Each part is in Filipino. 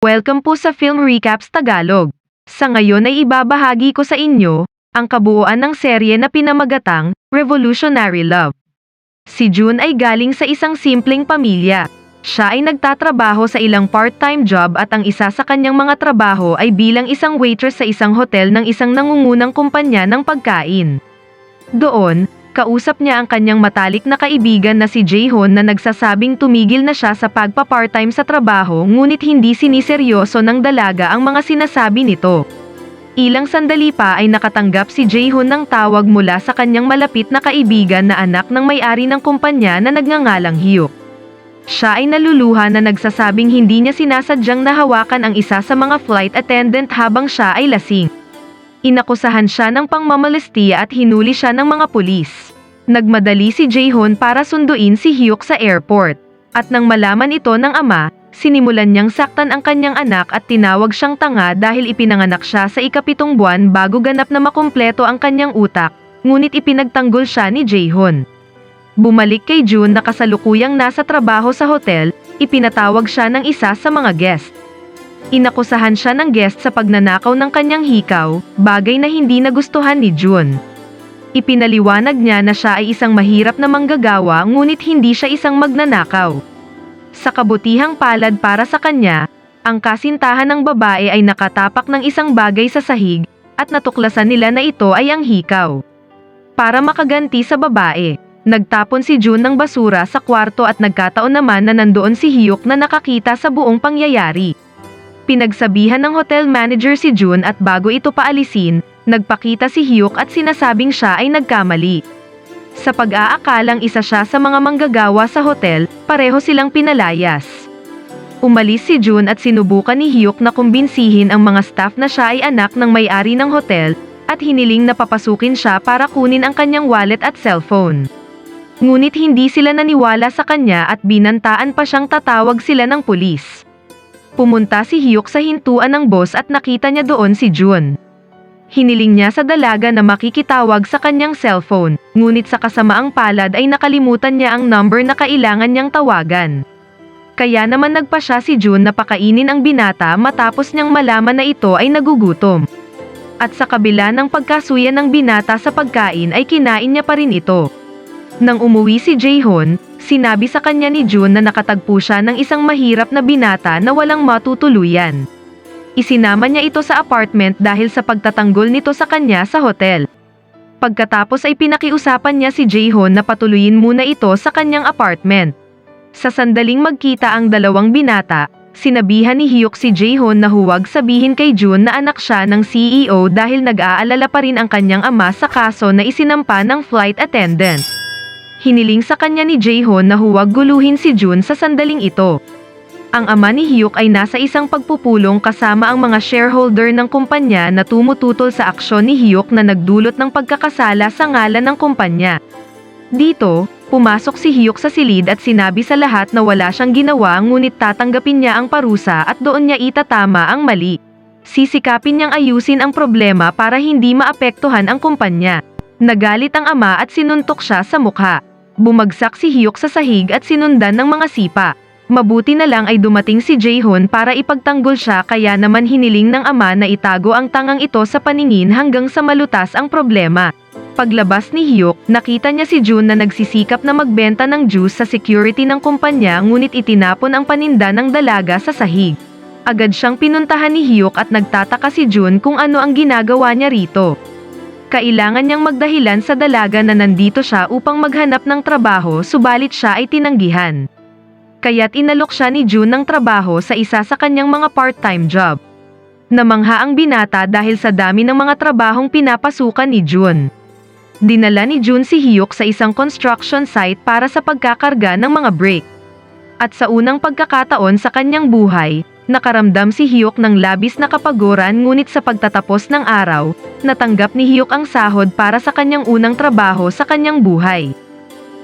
Welcome po sa Film Recaps Tagalog. Sa ngayon ay ibabahagi ko sa inyo ang kabuuan ng serye na pinamagatang Revolutionary Love. Si June ay galing sa isang simpleng pamilya. Siya ay nagtatrabaho sa ilang part-time job at ang isa sa kanyang mga trabaho ay bilang isang waitress sa isang hotel ng isang nangungunang kumpanya ng pagkain. Doon, kausap niya ang kanyang matalik na kaibigan na si Jehon na nagsasabing tumigil na siya sa pagpa-part-time sa trabaho ngunit hindi siniseryoso ng dalaga ang mga sinasabi nito. Ilang sandali pa ay nakatanggap si Jehon ng tawag mula sa kanyang malapit na kaibigan na anak ng may-ari ng kumpanya na nagngangalang Hyuk. Siya ay naluluha na nagsasabing hindi niya sinasadyang nahawakan ang isa sa mga flight attendant habang siya ay lasing. Inakusahan siya ng pangmamalestiya at hinuli siya ng mga pulis. Nagmadali si Jehon para sunduin si Hyuk sa airport. At nang malaman ito ng ama, sinimulan niyang saktan ang kanyang anak at tinawag siyang tanga dahil ipinanganak siya sa ikapitong buwan bago ganap na makumpleto ang kanyang utak, ngunit ipinagtanggol siya ni Jehon. Bumalik kay June na kasalukuyang nasa trabaho sa hotel, ipinatawag siya ng isa sa mga guest. Inakusahan siya ng guest sa pagnanakaw ng kanyang hikaw, bagay na hindi nagustuhan ni June. Ipinaliwanag niya na siya ay isang mahirap na manggagawa ngunit hindi siya isang magnanakaw. Sa kabutihang palad para sa kanya, ang kasintahan ng babae ay nakatapak ng isang bagay sa sahig, at natuklasan nila na ito ay ang hikaw. Para makaganti sa babae, nagtapon si June ng basura sa kwarto at nagkataon naman na nandoon si Hyuk na nakakita sa buong pangyayari. Pinagsabihan ng hotel manager si June at bago ito paalisin, nagpakita si Hyuk at sinasabing siya ay nagkamali. Sa pag-aakalang isa siya sa mga manggagawa sa hotel, pareho silang pinalayas. Umalis si June at sinubukan ni Hyuk na kumbinsihin ang mga staff na siya ay anak ng may-ari ng hotel, at hiniling na papasukin siya para kunin ang kanyang wallet at cellphone. Ngunit hindi sila naniwala sa kanya at binantaan pa siyang tatawag sila ng pulis. Pumunta si Hyuk sa hintuan ng boss at nakita niya doon si June. Hiniling niya sa dalaga na makikitawag sa kanyang cellphone, ngunit sa kasamaang palad ay nakalimutan niya ang number na kailangan niyang tawagan. Kaya naman nagpa siya si June na pakainin ang binata matapos niyang malaman na ito ay nagugutom. At sa kabila ng pagkasuya ng binata sa pagkain ay kinain niya pa rin ito. Nang umuwi si Jehon, sinabi sa kanya ni June na nakatagpo siya ng isang mahirap na binata na walang matutuluyan. Isinama niya ito sa apartment dahil sa pagtatanggol nito sa kanya sa hotel. Pagkatapos ay pinakiusapan niya si Jehon na patuloyin muna ito sa kanyang apartment. Sa sandaling magkita ang dalawang binata, sinabihan ni Hyuk si Jehon na huwag sabihin kay June na anak siya ng CEO dahil nag-aalala pa rin ang kanyang ama sa kaso na isinampa ng flight attendant. Hiniling sa kanya ni Jehon na huwag guluhin si June sa sandaling ito. Ang ama ni Hyuk ay nasa isang pagpupulong kasama ang mga shareholder ng kumpanya na tumututol sa aksyon ni Hyuk na nagdulot ng pagkakasala sa ngalan ng kumpanya. Dito, pumasok si Hyuk sa silid at sinabi sa lahat na wala siyang ginawa ngunit tatanggapin niya ang parusa at doon niya itatama ang mali. Sisikapin niyang ayusin ang problema para hindi maapektuhan ang kumpanya. Nagalit ang ama at sinuntok siya sa mukha. Bumagsak si Hyuk sa sahig at sinundan ng mga sipa. Mabuti na lang ay dumating si Jehon para ipagtanggol siya kaya naman hiniling ng ama na itago ang tangang ito sa paningin hanggang sa malutas ang problema. Paglabas ni Hyuk, nakita niya si June na nagsisikap na magbenta ng juice sa security ng kumpanya ngunit itinapon ang paninda ng dalaga sa sahig. Agad siyang pinuntahan ni Hyuk at nagtataka si June kung ano ang ginagawa niya rito. Kailangan niyang magdahilan sa dalaga na nandito siya upang maghanap ng trabaho subalit siya ay tinanggihan kaya't inalok siya ni June ng trabaho sa isa sa kanyang mga part-time job. Namangha ang binata dahil sa dami ng mga trabahong pinapasukan ni June. Dinala ni June si Hyuk sa isang construction site para sa pagkakarga ng mga brake. At sa unang pagkakataon sa kanyang buhay, nakaramdam si Hyuk ng labis na kapaguran ngunit sa pagtatapos ng araw, natanggap ni Hyuk ang sahod para sa kanyang unang trabaho sa kanyang buhay.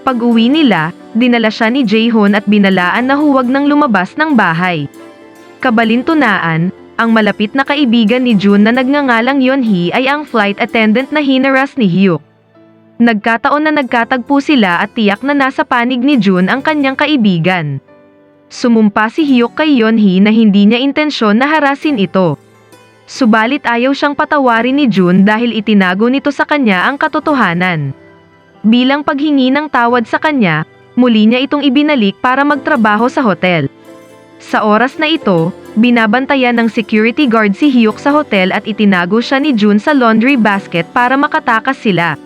Pag-uwi nila, dinala siya ni Jehon at binalaan na huwag nang lumabas ng bahay. Kabalintunaan, ang malapit na kaibigan ni June na nagngangalang Yonhee ay ang flight attendant na hinaras ni Hyuk. Nagkataon na nagkatagpo sila at tiyak na nasa panig ni June ang kanyang kaibigan. Sumumpa si Hyuk kay Yonhee na hindi niya intensyon na harasin ito. Subalit ayaw siyang patawarin ni Jun dahil itinago nito sa kanya ang katotohanan. Bilang paghingi ng tawad sa kanya, muli niya itong ibinalik para magtrabaho sa hotel. Sa oras na ito, binabantayan ng security guard si Hyuk sa hotel at itinago siya ni Jun sa laundry basket para makatakas sila.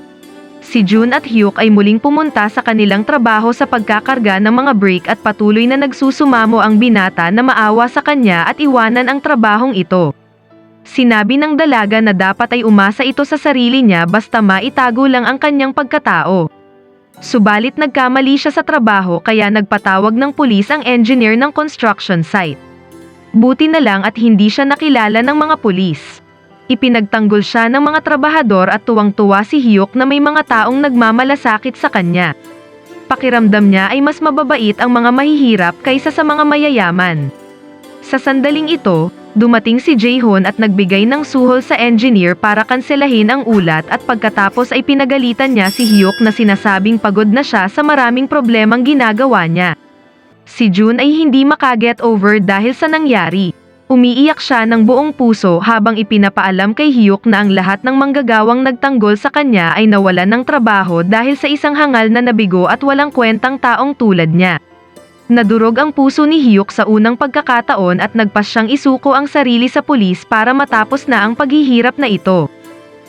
Si Jun at Hyuk ay muling pumunta sa kanilang trabaho sa pagkakarga ng mga break at patuloy na nagsusumamo ang binata na maawa sa kanya at iwanan ang trabahong ito. Sinabi ng dalaga na dapat ay umasa ito sa sarili niya basta maitago lang ang kanyang pagkatao. Subalit nagkamali siya sa trabaho kaya nagpatawag ng pulis ang engineer ng construction site. Buti na lang at hindi siya nakilala ng mga pulis. Ipinagtanggol siya ng mga trabahador at tuwang-tuwa si Hyuk na may mga taong nagmamalasakit sa kanya. Pakiramdam niya ay mas mababait ang mga mahihirap kaysa sa mga mayayaman. Sa sandaling ito, dumating si Jaehon at nagbigay ng suhol sa engineer para kanselahin ang ulat at pagkatapos ay pinagalitan niya si Hyuk na sinasabing pagod na siya sa maraming problemang ginagawa niya. Si Jun ay hindi makaget over dahil sa nangyari. Umiiyak siya ng buong puso habang ipinapaalam kay Hyuk na ang lahat ng manggagawang nagtanggol sa kanya ay nawalan ng trabaho dahil sa isang hangal na nabigo at walang kwentang taong tulad niya. Nadurog ang puso ni Hyuk sa unang pagkakataon at nagpas siyang isuko ang sarili sa pulis para matapos na ang paghihirap na ito.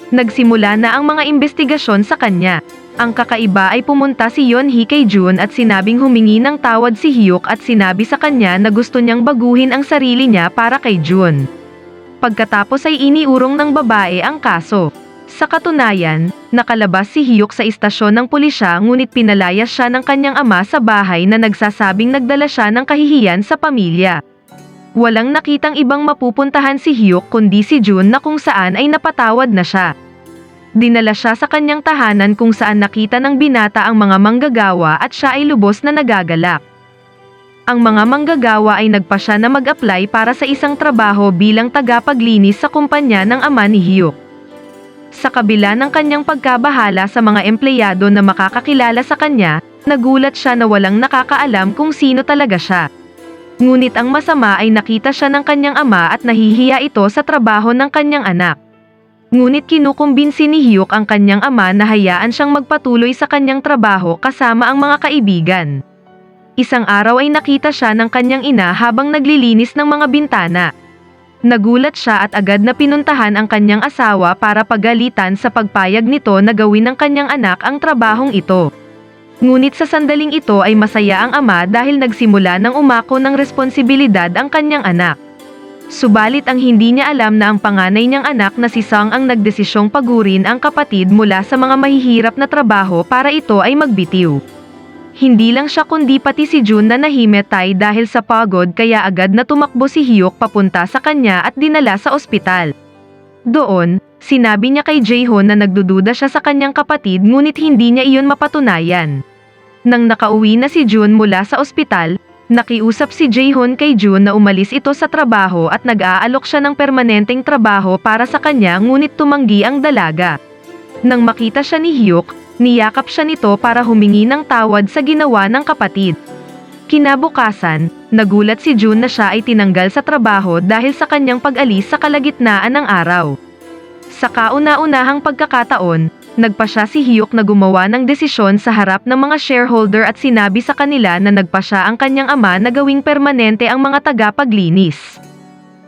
Nagsimula na ang mga investigasyon sa kanya. Ang kakaiba ay pumunta si Yonhee kay Jun at sinabing humingi ng tawad si Hyuk at sinabi sa kanya na gusto niyang baguhin ang sarili niya para kay Jun. Pagkatapos ay iniurong ng babae ang kaso. Sa katunayan, nakalabas si Hyuk sa istasyon ng pulisya ngunit pinalayas siya ng kanyang ama sa bahay na nagsasabing nagdala siya ng kahihiyan sa pamilya. Walang nakitang ibang mapupuntahan si Hyuk kundi si Jun na kung saan ay napatawad na siya. Dinala siya sa kanyang tahanan kung saan nakita ng binata ang mga manggagawa at siya ay lubos na nagagalak. Ang mga manggagawa ay nagpa siya na mag-apply para sa isang trabaho bilang tagapaglinis sa kumpanya ng ama ni Hyuk. Sa kabila ng kanyang pagkabahala sa mga empleyado na makakakilala sa kanya, nagulat siya na walang nakakaalam kung sino talaga siya. Ngunit ang masama ay nakita siya ng kanyang ama at nahihiya ito sa trabaho ng kanyang anak. Ngunit kinukumbinsi ni Hyuk ang kanyang ama na hayaan siyang magpatuloy sa kanyang trabaho kasama ang mga kaibigan. Isang araw ay nakita siya ng kanyang ina habang naglilinis ng mga bintana. Nagulat siya at agad na pinuntahan ang kanyang asawa para pagalitan sa pagpayag nito na gawin ng kanyang anak ang trabahong ito. Ngunit sa sandaling ito ay masaya ang ama dahil nagsimula ng umako ng responsibilidad ang kanyang anak. Subalit ang hindi niya alam na ang panganay niyang anak na si Sang ang nagdesisyong pagurin ang kapatid mula sa mga mahihirap na trabaho para ito ay magbitiw. Hindi lang siya kundi pati si Jun na nahimetay dahil sa pagod kaya agad na tumakbo si Hyuk papunta sa kanya at dinala sa ospital. Doon, sinabi niya kay Jaehon na nagdududa siya sa kanyang kapatid ngunit hindi niya iyon mapatunayan. Nang nakauwi na si Jun mula sa ospital, nakiusap si Jaehon kay Jun na umalis ito sa trabaho at nag-aalok siya ng permanenteng trabaho para sa kanya ngunit tumanggi ang dalaga. Nang makita siya ni Hyuk, niyakap siya nito para humingi ng tawad sa ginawa ng kapatid. Kinabukasan, nagulat si Jun na siya ay tinanggal sa trabaho dahil sa kanyang pag-alis sa kalagitnaan ng araw. Sa kauna-unahang pagkakataon, nagpa siya si Hyuk na gumawa ng desisyon sa harap ng mga shareholder at sinabi sa kanila na nagpa siya ang kanyang ama na gawing permanente ang mga tagapaglinis.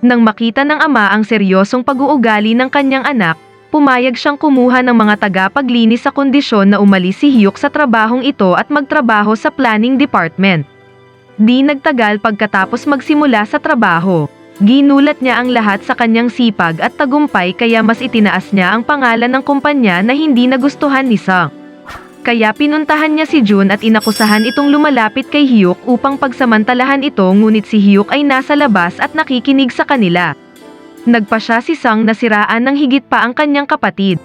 Nang makita ng ama ang seryosong pag-uugali ng kanyang anak, pumayag siyang kumuha ng mga tagapaglinis sa kondisyon na umalis si Hyuk sa trabahong ito at magtrabaho sa planning department. Di nagtagal pagkatapos magsimula sa trabaho. Ginulat niya ang lahat sa kanyang sipag at tagumpay kaya mas itinaas niya ang pangalan ng kumpanya na hindi nagustuhan ni Sang. Kaya pinuntahan niya si Jun at inakusahan itong lumalapit kay Hyuk upang pagsamantalahan ito ngunit si Hyuk ay nasa labas at nakikinig sa kanila. Nagpa siya si Sang na siraan ng higit pa ang kanyang kapatid.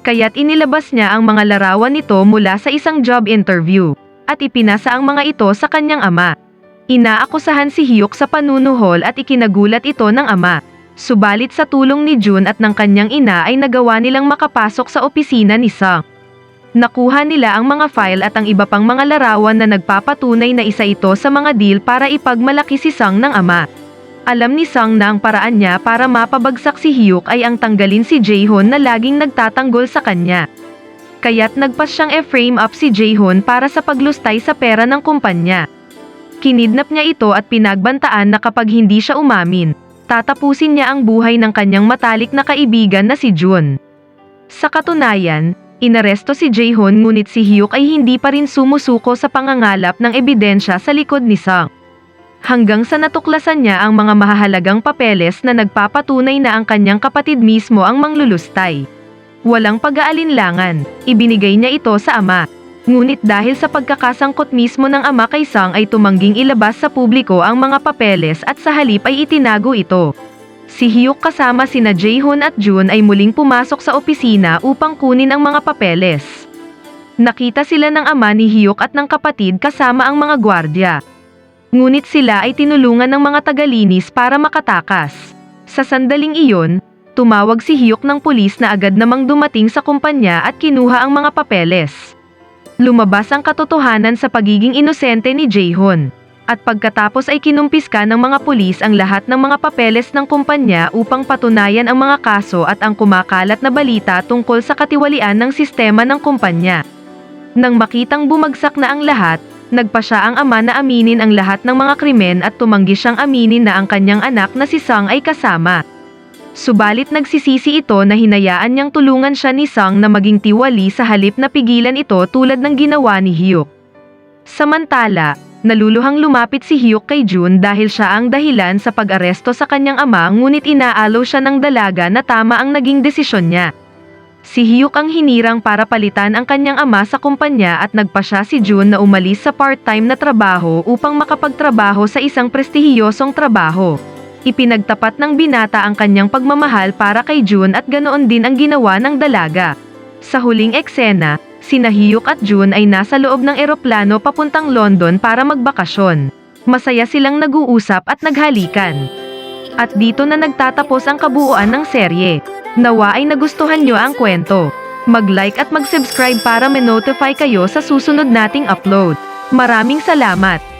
Kaya't inilabas niya ang mga larawan nito mula sa isang job interview, at ipinasa ang mga ito sa kanyang ama. Inaakusahan si Hyuk sa panunuhol at ikinagulat ito ng ama. Subalit sa tulong ni Jun at ng kanyang ina ay nagawa nilang makapasok sa opisina ni Sang. Nakuha nila ang mga file at ang iba pang mga larawan na nagpapatunay na isa ito sa mga deal para ipagmalaki si Sang ng ama. Alam ni Sang na ang paraan niya para mapabagsak si Hyuk ay ang tanggalin si Jaehoon na laging nagtatanggol sa kanya. Kaya't nagpas siyang e-frame up si Jaehoon para sa paglustay sa pera ng kumpanya. Kinidnap niya ito at pinagbantaan na kapag hindi siya umamin, tatapusin niya ang buhay ng kanyang matalik na kaibigan na si Jun. Sa katunayan, inaresto si Jaehoon ngunit si Hyuk ay hindi pa rin sumusuko sa pangangalap ng ebidensya sa likod ni Sang. Hanggang sa natuklasan niya ang mga mahahalagang papeles na nagpapatunay na ang kanyang kapatid mismo ang manglulustay. Walang pag-aalinlangan, ibinigay niya ito sa ama. Ngunit dahil sa pagkakasangkot mismo ng ama kay Sang ay tumangging ilabas sa publiko ang mga papeles at sa halip ay itinago ito. Si Hyuk kasama sina Jaehoon at Jun ay muling pumasok sa opisina upang kunin ang mga papeles. Nakita sila ng ama ni Hyuk at ng kapatid kasama ang mga gwardya. Ngunit sila ay tinulungan ng mga tagalinis para makatakas. Sa sandaling iyon, tumawag si Hyuk ng pulis na agad namang dumating sa kumpanya at kinuha ang mga papeles. Lumabas ang katotohanan sa pagiging inosente ni Jaehoon. At pagkatapos ay kinumpiska ng mga pulis ang lahat ng mga papeles ng kumpanya upang patunayan ang mga kaso at ang kumakalat na balita tungkol sa katiwalian ng sistema ng kumpanya. Nang makitang bumagsak na ang lahat, nagpa siya ang ama na aminin ang lahat ng mga krimen at tumanggi siyang aminin na ang kanyang anak na si Sang ay kasama. Subalit nagsisisi ito na hinayaan niyang tulungan siya ni Sang na maging tiwali sa halip na pigilan ito tulad ng ginawa ni Hyuk. Samantala, naluluhang lumapit si Hyuk kay Jun dahil siya ang dahilan sa pag-aresto sa kanyang ama ngunit inaalaw siya ng dalaga na tama ang naging desisyon niya. Si Hyuk ang hinirang para palitan ang kanyang ama sa kumpanya at nagpa siya si Jun na umalis sa part-time na trabaho upang makapagtrabaho sa isang prestihiyosong trabaho. Ipinagtapat ng binata ang kanyang pagmamahal para kay Jun at ganoon din ang ginawa ng dalaga. Sa huling eksena, sina Hyuk at Jun ay nasa loob ng eroplano papuntang London para magbakasyon. Masaya silang nag-uusap at naghalikan. At dito na nagtatapos ang kabuuan ng serye. Nawa ay nagustuhan nyo ang kwento. Mag-like at mag-subscribe para may notify kayo sa susunod nating upload. Maraming salamat!